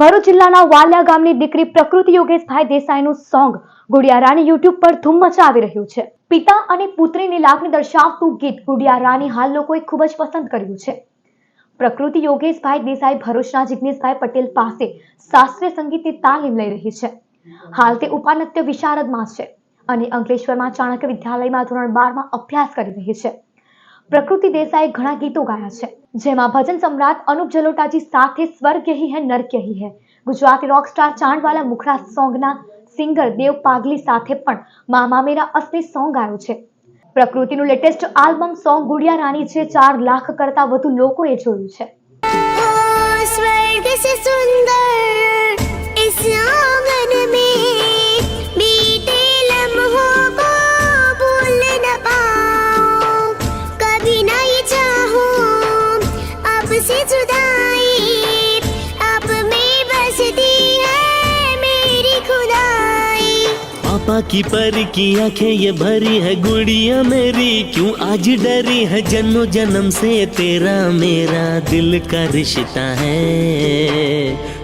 ભરૂચ જિલ્લાના વાલિયા ગામની દીકરી પ્રકૃતિ યોગેશભાઈ દેસાઈનું સોંગ ગુડિયા રાણી યુટ્યુબ પર ધૂમ મચાવી રહ્યું છે. પિતા અને પુત્રીની લાગણી દર્શાવતું ગીત ગુડિયા રાણી હાલ લોકોએ ખૂબ જ પસંદ કર્યું છે. પ્રકૃતિ યોગેશભાઈ દેસાઈ ભરૂચના જિગ્નેશભાઈ પટેલ પાસે શાસ્ત્રીય સંગીતની તાલીમ લઈ રહી છે. હાલ તે ઉપાનત્ય વિશારદમાં છે અને અંકલેશ્વરમાં ચાણક્ય વિદ્યાલયમાં ધોરણ બારમાં અભ્યાસ કરી રહી છે. પ્રકૃતિ દેસાઈએ ઘણા ગીતો ગાયા છે, જેમાં ભજન સમ્રાટ અનુપ જલોટાજી સાથે સ્વર્ગ કહી હે નર હે. ગુજરાતી રોકસ્ટાર ચાંદવાલા મુખરા સોંગના સિંગર દેવ પાગલી સાથે પણ મામા મેરા અસલી સોંગ ગાયો છે. પ્રકૃતિનું latest album song Gudiya Rani છે, ચાર લાખ કરતા વધુ લોકોએ જોયું છે સુંદર अब से जुदाई अब में बसती है मेरी खुदाई पापा की पर की आंखें ये भरी है गुड़िया मेरी क्यों आज डरी है जन्म जन्म से तेरा मेरा दिल का रिश्ता है